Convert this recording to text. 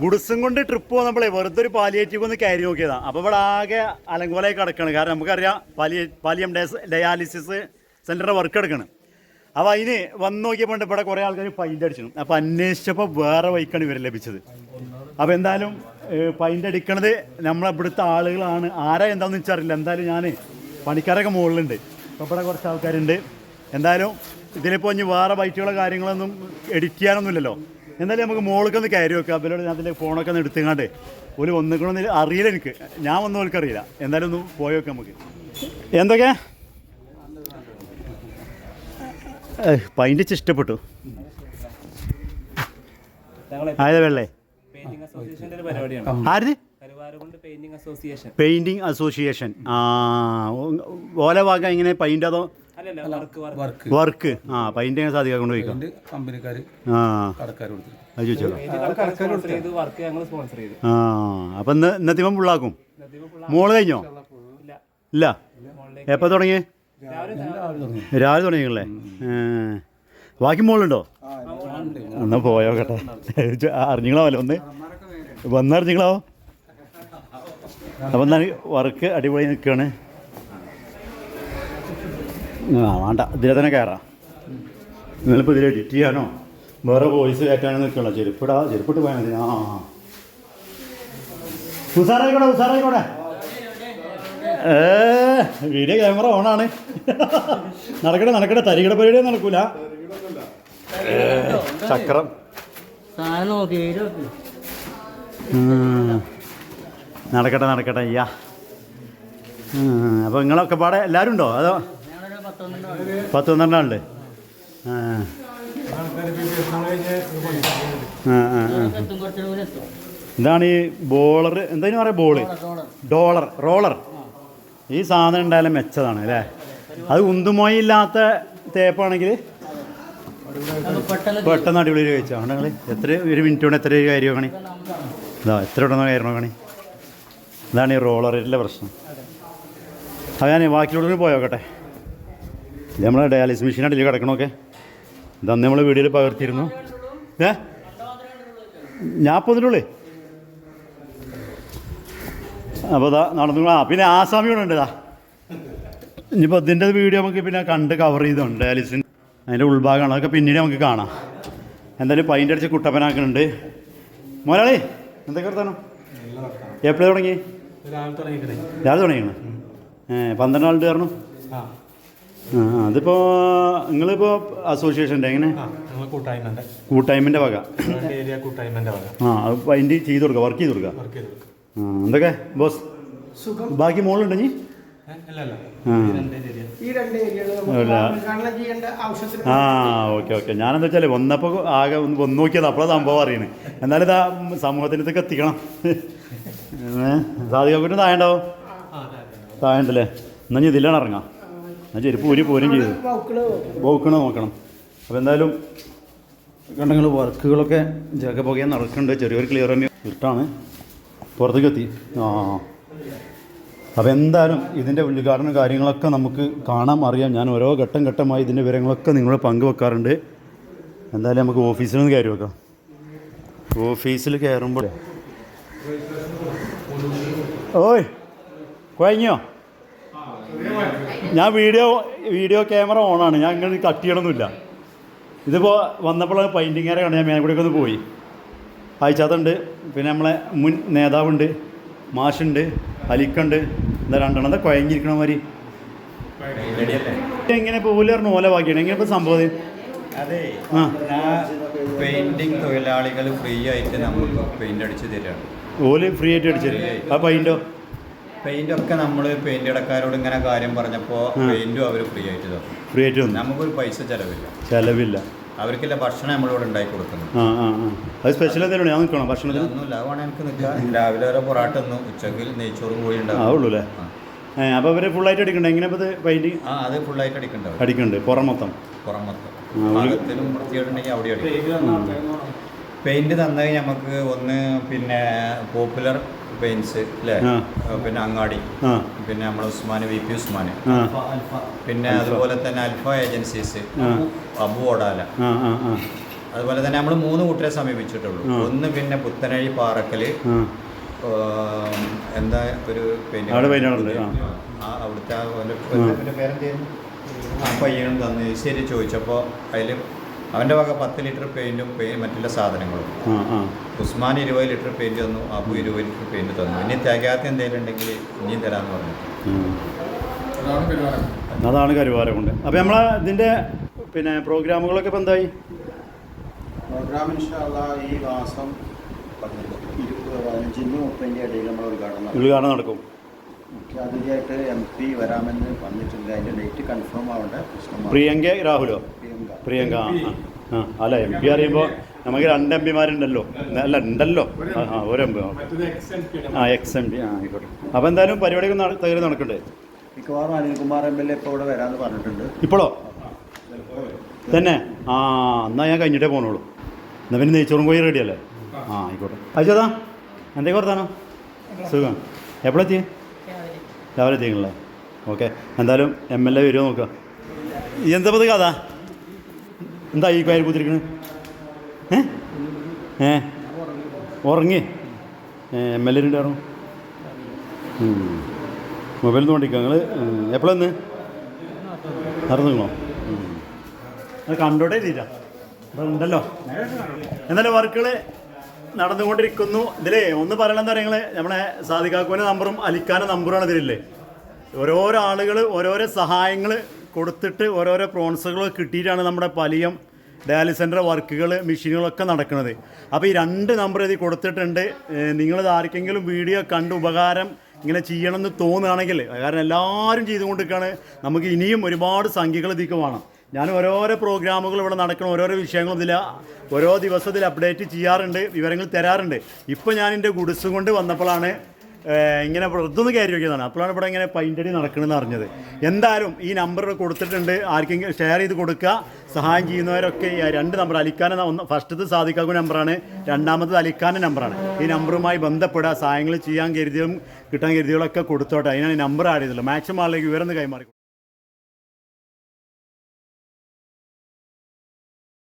ഗുഡ്സും കൊണ്ട് ട്രിപ്പ് വന്നപ്പോഴേ വെറുതെ ഒരു പാലിയേറ്റീവ് ഒന്ന് കയറി നോക്കിയതാണ് അപ്പോൾ ഇവിടെ ആകെ അലങ്കോലായി കിടക്കണം. കാരണം നമുക്കറിയാം പാലിയ പാലിയം ഡയാലിസിസ് സെന്ററിന്റെ വർക്ക് എടുക്കണം. അപ്പോൾ അതിന് വന്ന് നോക്കിയപ്പോൾ ഇവിടെ കുറേ ആൾക്കാർ പൈന്റ് അടിച്ചു അപ്പോൾ അന്വേഷിച്ചപ്പോൾ വേറെ വൈക്കാണ് ഇവരെ ലഭിച്ചത്. അപ്പോൾ എന്തായാലും പൈന്റ് അടിക്കണത് നമ്മളെ ഇവിടുത്തെ ആളുകളാണ്. ആരാ എന്താണെന്ന് വെച്ചറിയില്ല. എന്തായാലും ഞാൻ പണിക്കാരൊക്കെ മുകളിലുണ്ട്. അപ്പോൾ ഇവിടെ കുറച്ച് ആൾക്കാരുണ്ട്. എന്തായാലും ഇതിലിപ്പോൾ ഇനി വേറെ ബൈറ്റുകളോ കാര്യങ്ങളൊന്നും എഡിറ്റ് ചെയ്യാനൊന്നുമില്ലല്ലോ. എന്തായാലും നമുക്ക് മോളൊക്കെ ഒന്ന് കയറി വെക്കാം അവരോട് ഞാൻ അതിന്റെ ഫോണൊക്കെ ഒന്ന് എടുത്തുങ്ങാണ്ട്. ഒരു ഒന്നിക്കണമെന്ന് അറിയില്ല എനിക്ക്. ഞാൻ വന്ന പോലും അറിയില്ല. എന്തായാലും ഒന്ന് പോയി വെക്കാം നമുക്ക്. എന്തൊക്കെയാ പൈന്റിച്ച് ഇഷ്ടപ്പെട്ടു. ആയത് വെള്ളേ? ആര്? പെയിന്റിംഗ് അസോസിയേഷൻ ആ ഓല ഭാഗം എങ്ങനെ? പെയിന്റ് അതോ വർക്ക് വർക്ക്. വർക്ക്. വർക്ക്. ആ പെയിന്റിങ് സാധിക്കാൻ കൊണ്ട് പോയിക്കാം? അതുകൊണ്ട് കമ്പനിക്കാർ ആ. അത് ചോദിച്ചോളാം ആ അപ്പം ഇന്ന് ഇന്നത്തെ ഫുള്ളാക്കും മോൾ കഴിഞ്ഞോ? ഇല്ല. എപ്പോൾ തുടങ്ങി. രാവിലെ തുടങ്ങിയല്ലേ? ബാക്കി മോളുണ്ടോ? ഒന്ന് കേട്ടോ. അറിഞ്ഞിങ്ങളാവല്ലോ ഒന്ന്. വന്നറിഞ്ഞിങ്ങളാവോ അപ്പൊ എന്നാൽ വർക്ക് അടിപൊളി നിൽക്കുകയാണ്. ആ വേണ്ട. ഇതിലെ തന്നെ കയറാം. നിങ്ങളിപ്പോൾ ഇതിൽ എഡിറ്റ് ചെയ്യാനോ? വേറെ വോയിസ് കയറ്റാനോ നിൽക്കണോ? ചെരുപ്പിടാ ചെരുപ്പിട്ട് പോയാൽ മതി. ആ ആ. ഉസാറായിക്കോട്ടെ ഉസാറായിക്കോട്ടെ ഏ വീഡിയോ ക്യാമറ ഓണാണ് നടക്കട്ടെ നടക്കട്ടെ. തരികട പരിപാടി നടക്കൂല. ചക്രം. നടക്കട്ടെ നടക്കട്ടെ. അയ്യാ. അപ്പോൾ നിങ്ങളൊക്കെ പാടെ എല്ലാവരും ഉണ്ടോ അതോ പത്ത് പന്ത്രണ്ടാളുണ്ട് ആ ആ. ആ ആ. എത്തും കുറച്ചും കൂടി ഇതാണ് ഈ ബോളർ എന്തായാലും പറയാം ബോൾ? Dollar roller. ഈ സാധനം ഉണ്ടായാലും മെച്ചതാണ് അല്ലേ? അത് ഉന്തുമോയി ഇല്ലാത്ത തേപ്പാണെങ്കിൽ പെട്ടെന്ന് അടിപൊളി അടിപൊളി കഴിച്ചാൽ നിങ്ങൾ എത്ര ഒരു മിനിറ്റ് കൊണ്ട് എത്ര കാര്യം കണി ഇതാ എത്ര ഇടുന്ന കയറണോ കണി ഇതാണ് ഈ റോളറിന്റെ പ്രശ്നം. അത് ഞാൻ ബാക്കിയോട് പോയോക്കട്ടെ ഇത് നമ്മളെ ഡയാലിസിസ് മെഷീൻ അടിയിൽ കിടക്കണമൊക്കെ. ഇതന്ന് നമ്മൾ വീഡിയോയിൽ പകർത്തിയിരുന്നു. ഏ? ഞാൻ പോന്നിട്ടുള്ളേ അപ്പോൾ ഇതാ നടന്നു. ആ പിന്നെ ആസാമി കൂടെ ഉണ്ട് ഇതാ ഇനിയിപ്പോൾ ഇതിന്റെ വീഡിയോ നമുക്ക് പിന്നെ കണ്ട് കവർ ചെയ്തുണ്ട് ഡയാലിസിൻ. അതിന്റെ ഉൾഭാഗമാണ്. അതൊക്കെ പിന്നീട് നമുക്ക് കാണാം. എന്തായാലും പൈന്റെ അടിച്ച് കുട്ടപ്പനാക്കുന്നുണ്ട്. മോലാളി എന്തൊക്കെ വർത്താനം? എപ്പോഴാണ് തുടങ്ങി? രാവിലെ തുടങ്ങിയാണ് ഏഹ് പന്ത്രണ്ട് ആളുണ്ട് കാരണം? ആ നിങ്ങളിപ്പോ അതിപ്പോൾ നിങ്ങളിപ്പോൾ അസോസിയേഷന്റെ എങ്ങനെ കൂട്ടായ്മന്റെ കൂട്ടായ്മന്റെ വക. ഏരിയ കൂട്ടായ്മന്റെ വക. ആ അത് പൈന്റ് ചെയ്ത് കൊടുക്കുക വർക്ക് ചെയ്ത് കൊടുക്കുക വർക്ക് ചെയ്ത് ആ എന്തൊക്കെ ബോസ്? ബാക്കി മോളുണ്ടെങ്കിൽ ആ. ഈ രണ്ട് ഏരിയ ഈ രണ്ട് ഏരിയകൾ നമുക്ക് അല്ല. ചെയ്യേണ്ട ആവശ്യത്തിന് ആ ഓക്കെ ഓക്കെ. ഞാനെന്താ വെച്ചാൽ വന്നപ്പോൾ ആകെ ഒന്ന് വന്ന് നോക്കിയത് അപ്പോഴാണ് സംഭവം അറിയണേ. എന്നാലും ഇതാ സമൂഹത്തിനകത്തേക്ക് എത്തിക്കണം. സാധിക്കും താഴണ്ടാവും താഴണ്ടല്ലേ എന്നാ ഞാൻ ഇതിലാണ് ഇറങ്ങാം. എന്നാ ചെരുപ്പ് ഊരി പോരും ചെയ്തു. ബോക്കണ നോക്കണം. അപ്പോൾ എന്തായാലും കണ്ടെങ്കിൽ വർക്കുകളൊക്കെ ജഗ പുകയാൻ നടക്കുന്നുണ്ട്. ചെറിയൊരു ക്ലിയർ തന്നെ ഇരുട്ടാണ്. പുറത്തേക്ക് എത്തി. ആ. അപ്പോൾ എന്തായാലും ഇതിന്റെ ഉദ്ഘാടന കാര്യങ്ങളൊക്കെ നമുക്ക് കാണാൻ അറിയാം. ഞാൻ ഓരോ ഘട്ടം ഘട്ടമായി ഇതിന്റെ വിവരങ്ങളൊക്കെ നിങ്ങൾ പങ്കുവെക്കാറുണ്ട്. എന്തായാലും നമുക്ക് ഓഫീസിൽ നിന്ന് കയറി വെക്കാം ഓഫീസിൽ കയറുമ്പോൾ ഓയ് കുഴങ്ങിയോ ഞാൻ വീഡിയോ വീഡിയോ ക്യാമറ ഓണാണ്. ഞാൻ ഇങ്ങനെ കട്ട് ചെയ്യണമൊന്നുമില്ല ഇതിപ്പോൾ വന്നപ്പോൾ പെയിന്റിങ്ങാരെ കാണാൻ ഞാൻ മേൽക്കൂടെയൊക്കെ ഒന്ന് പോയി. അയച്ചാത്തുണ്ട് പിന്നെ നമ്മളെ മുൻ നേതാവുണ്ട്. മാഷുണ്ട്. അലിക്കുണ്ട്. എന്താ രണ്ടെണ്ണം? എന്താ കുഴങ്ങിയിരിക്കണ മാതിരി. എങ്ങനെ പോലും ഓല ബാക്കിയാണ് എങ്ങനെ ഇപ്പോൾ സംഭവം? അതെ? പെയിന്റിംഗ് തൊഴിലാളികൾ ഫ്രീ ആയിട്ട് നമുക്ക് പെയിന്റ് അടിച്ച് തരാണ്. ഓൽ ഫ്രീ ആയിട്ട് അടിച്ചു തരും. ആ പെയിന്റോ പെയിന്റ് ഒക്കെ നമ്മൾ പെയിന്റ് ഇടക്കാരോട് ഇങ്ങനെ കാര്യം പറഞ്ഞപ്പോൾ. പെയിന്റും അവർ ഫ്രീ ആയിട്ട് തന്നു. ഫ്രീ ആയിട്ട് വന്നു നമുക്കൊരു പൈസ ചെലവില്ല. ചെലവില്ല. അവർക്കില്ല ഭക്ഷണം നമ്മളിവിടെ ഉണ്ടാക്കി കൊടുക്കുന്നു ആ ആ ആ. അത് സ്പെഷ്യൽ എന്തെങ്കിലും ഞാൻ നിൽക്കണം? ഭക്ഷണത്തിന്? ഒന്നുമില്ല. അതുകൊണ്ട് എനിക്ക് നിൽക്കാം. രാവിലെ വരെ പൊറാട്ട തന്നു. ഉച്ചക്കിൽ നെയ്ച്ചോറും കൂടി ഉണ്ടാവും. അല്ലേ അപ്പോൾ ഇവർ ഫുള്ളായിട്ട് അടിക്കണ്ടേ? എങ്ങനെ ഇപ്പോൾ പെയിന്റ് ആ അത് ഫുള്ളായിട്ട് അടിക്കണ്ടാവും അടിക്കുന്നുണ്ട് പുറം മൊത്തം. പുറം മൊത്തം. ഭാഗത്തിലും വൃത്തിയായിട്ടുണ്ടെങ്കിൽ അവിടെ അടിക്കും. പെയിന്റ് തന്നത് നമുക്ക് ഒന്ന് പിന്നെ പോപ്പുലർ പെയിന്റ്സ് അല്ലേ പിന്നെ അങ്ങാടി പിന്നെ നമ്മൾ ഉസ്മാൻ വി പി ഉസ്മാൻ പിന്നെ അതുപോലെ തന്നെ അൽഫ ഏജൻസീസ് അബു ഓടാല. ആ ആ ആ. അതുപോലെ തന്നെ നമ്മൾ മൂന്ന് കൂട്ടരെ സമീപിച്ചിട്ടുള്ളൂ. ഒന്ന് പിന്നെ പുത്തനഴി പാറക്കൽ എന്താ ഒരു. ആ. അവിടുത്തെ പേരെന്തായിരുന്നു? പയ്യനും തന്ന്. ശരി ചോദിച്ചപ്പോൾ അതിൽ അവന്റെ വക പത്ത് ലിറ്റർ പെയിന്റും പെയിൻ മറ്റുള്ള സാധനങ്ങളും. ഉസ്മാൻ ഇരുപത് ലിറ്റർ പെയിന്റ് തന്നു അബു ഇരുപത് ലിറ്റർ പെയിന്റ് തന്നു. ഇനി തികയാത്ത എന്തെങ്കിലും ഉണ്ടെങ്കിൽ ഇനിയും തരാമെന്ന് പറഞ്ഞു. അതാണ് കരുവാരം കൊണ്ട് അപ്പം നമ്മൾ ഇതിന്റെ പിന്നെ പ്രോഗ്രാമുകളൊക്കെ ഇപ്പം എന്തായി? പ്രോഗ്രാം ഈ മാസം പതിനഞ്ചിനും മുപ്പതിന്റെ ഇടയിൽ നമ്മൾ ഉദ്ഘാടനം ഉദ്ഘാടനം നടക്കും. മുഖ്യാതിഥിയായിട്ട് എം പി വരാമെന്ന് പറഞ്ഞിട്ടുണ്ട് അതിന്റെ ഡേറ്റ് കൺഫേം ആവേണ്ട? പ്രിയങ്ക രാഹുലോ? പ്രിയങ്ക. പ്രിയങ്ക ആ, ആ അല്ല? എം പി അറിയുമ്പോൾ നമുക്ക് രണ്ട് എം പിമാരുണ്ടല്ലോ. അല്ല ഉണ്ടല്ലോ. ആ, ഒരു എം പി ആ. എക്സ് എം പി ആ ആയിക്കോട്ടെ. അപ്പോൾ എന്തായാലും പരിപാടിയൊക്കെ നട- തകര് നടക്കണ്ടേ? മിക്കവാറും അനിൽകുമാർ എം എൽ എ ഇപ്പോൾ ഇവിടെ വരാമെന്ന് പറഞ്ഞിട്ടുണ്ട്. ഇപ്പോഴോ? തന്നെ? ആ എന്നാൽ ഞാൻ കഴിഞ്ഞിട്ടേ പോകണുള്ളൂ എന്നാൽ പിന്നെ നെയ്ച്ചോറും കോഴി റെഡിയല്ലേ? ആ ആയിക്കോട്ടെ. അയച്ചതാ എന്തൊക്കെ വർത്താനോ? സുഖം. എപ്പോഴെത്തി രാവിലെ എത്തിക്കണല്ലേ ഓക്കെ. എന്തായാലും എം എൽ എ വരുമോ നോക്കുക. എന്താ പത് കഥ? എന്താ ഈ കാര്യം കുത്തിരിക്കണ് ഏ? ഉറങ്ങി. എം എൽ എ ഉണ്ടായിരുന്നു മൊബൈൽ നോണ്ടിക്കുക നിങ്ങൾ എപ്പോഴെന്ന് നടന്നുങ്ങളോ അത് കണ്ടോട്ടെ തീരാ ഉണ്ടല്ലോ. എന്നാലും വർക്കുകൾ നടന്നുകൊണ്ടിരിക്കുന്നു. ഇതിലേ ഒന്ന് പറയണമെന്ന് പറയുന്നത് നമ്മളെ സാധിക്കാക്കുവിന്റെ നമ്പറും അലിക്കാന്റെ നമ്പറുമാണ് ഇതിലില്ലേ. ഓരോരോ ആളുകൾ ഓരോരോ സഹായങ്ങൾ കൊടുത്തിട്ട് ഓരോരോ പ്രോൺസുകൾ കിട്ടിയിട്ടാണ് നമ്മുടെ പലിയം ഡയാലിസ് സെന്റർ വർക്കുകൾ മെഷീനുകളൊക്കെ നടക്കുന്നത്. അപ്പോൾ ഈ രണ്ട് നമ്പർ ഇതിൽ കൊടുത്തിട്ടുണ്ട്. നിങ്ങളിത് ആർക്കെങ്കിലും വീഡിയോ കണ്ട് ഉപകാരം ഇങ്ങനെ ചെയ്യണം എന്ന് തോന്നുകയാണെങ്കിൽ കാരണം എല്ലാവരും ചെയ്തുകൊണ്ടിരിക്കുകയാണ്. നമുക്ക് ഇനിയും ഒരുപാട് സംഖ്യകൾ ഇതിക്ക് വേണം. ഞാൻ ഓരോരോ പ്രോഗ്രാമുകൾ ഇവിടെ നടക്കണം ഓരോരോ വിഷയങ്ങളും ഇതിൽ ഓരോ ദിവസത്തിൽ അപ്ഡേറ്റ് ചെയ്യാറുണ്ട് വിവരങ്ങൾ തരാറുണ്ട്. ഇപ്പോൾ ഞാൻ എന്റെ ഗുഡ്സ് കൊണ്ട് വന്നപ്പോഴാണ് ഇങ്ങനെ വെറുതൊന്ന് കയറി വയ്ക്കുന്നതാണ് അപ്പോഴാണ് ഇവിടെ ഇങ്ങനെ പൈന്റടി നടക്കണമെന്ന് അറിഞ്ഞത്. എന്തായാലും ഈ നമ്പർ കൊടുത്തിട്ടുണ്ട്. ആർക്കെങ്കിലും ഷെയർ ചെയ്ത് കൊടുക്കുക. സഹായം ചെയ്യുന്നവരൊക്കെ രണ്ട് നമ്പർ അലിക്കാന ഒന്ന് ഫസ്റ്റത്തെ സാധിക്കാക്കുന്ന നമ്പറാണ് രണ്ടാമത്തത് അലിക്കാന്റെ നമ്പറാണ് ഈ നമ്പറുമായി ബന്ധപ്പെടുക സഹായങ്ങൾ ചെയ്യാൻ കരുതിയും കിട്ടാൻ കരുതികളൊക്കെ കൊടുത്തോട്ടെ. അതിനാണ് നമ്പർ ആഡ് മാക്സിമം ആളിലേക്ക് വിവരം കൈമാറി.